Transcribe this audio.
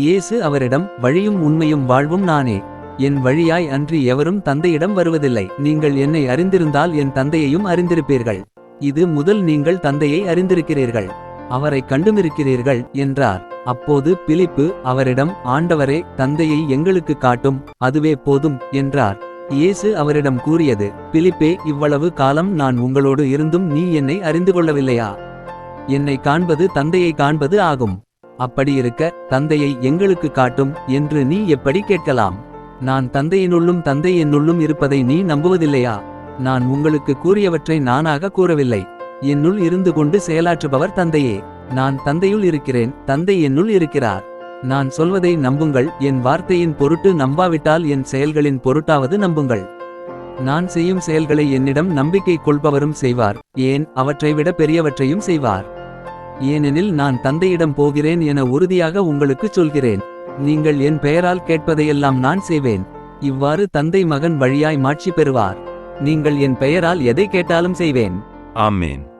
இயேசு அவரிடம் வழியும் உண்மையும் வாழ்வும் நானே. என் வழியாய் அன்றி எவரும் தந்தையிடம் வருவதில்லை. நீங்கள் என்னை அறிந்திருந்தால் என் தந்தையையும் அறிந்திருப்பீர்கள். இது முதல் நீங்கள் தந்தையை அறிந்திருக்கிறீர்கள். அவரை கண்டுமிருக்கிறீர்கள் என்றார். அப்போது பிலிப்பு அவரிடம் ஆண்டவரே தந்தையை எங்களுக்கு காட்டும். அதுவே போதும் என்றார். இயேசு அவரிடம் கூறியது பிலிப்பே இவ்வளவு காலம் நான் உங்களோடு இருந்தும் நீ என்னை அறிந்து கொள்ளவில்லையா? என்னை காண்பது தந்தையை காண்பது ஆகும். அப்படியிருக்க தந்தையை எங்களுக்கு காட்டும் என்று நீ எப்படி கேட்கலாம்? நான் தந்தையினுள்ளும் தந்தை என்னுள்ளும் இருப்பதை நீ நம்புவதில்லையா? நான் உங்களுக்கு கூறியவற்றை நானாக கூறவில்லை. என்னுள் இருந்து கொண்டு செயலாற்றுபவர் தந்தையே. நான் தந்தையுள் இருக்கிறேன் தந்தை என்னுள் இருக்கிறார். நான் சொல்வதை நம்புங்கள் என் வார்த்தையின் பொருட்டு நம்பாவிட்டால் என் செயல்களின் பொருட்டாவது நம்புங்கள். நான் செய்யும் செயல்களை என்னிடம் நம்பிக்கை கொள்பவரும் செய்வார் ஏன் அவற்றை விட பெரியவற்றையும் செய்வார். ஏனெனில் நான் தந்தையிடம் போகிறேன் என உறுதியாக உங்களுக்குச் சொல்கிறேன். நீங்கள் என் பெயரால் கேட்பதையெல்லாம் நான் செய்வேன். இவ்வாறு தந்தை மகன் வழியாய் மாட்சி பெறுவார். நீங்கள் என் பெயரால் எதை கேட்டாலும் செய்வேன். ஆமேன்.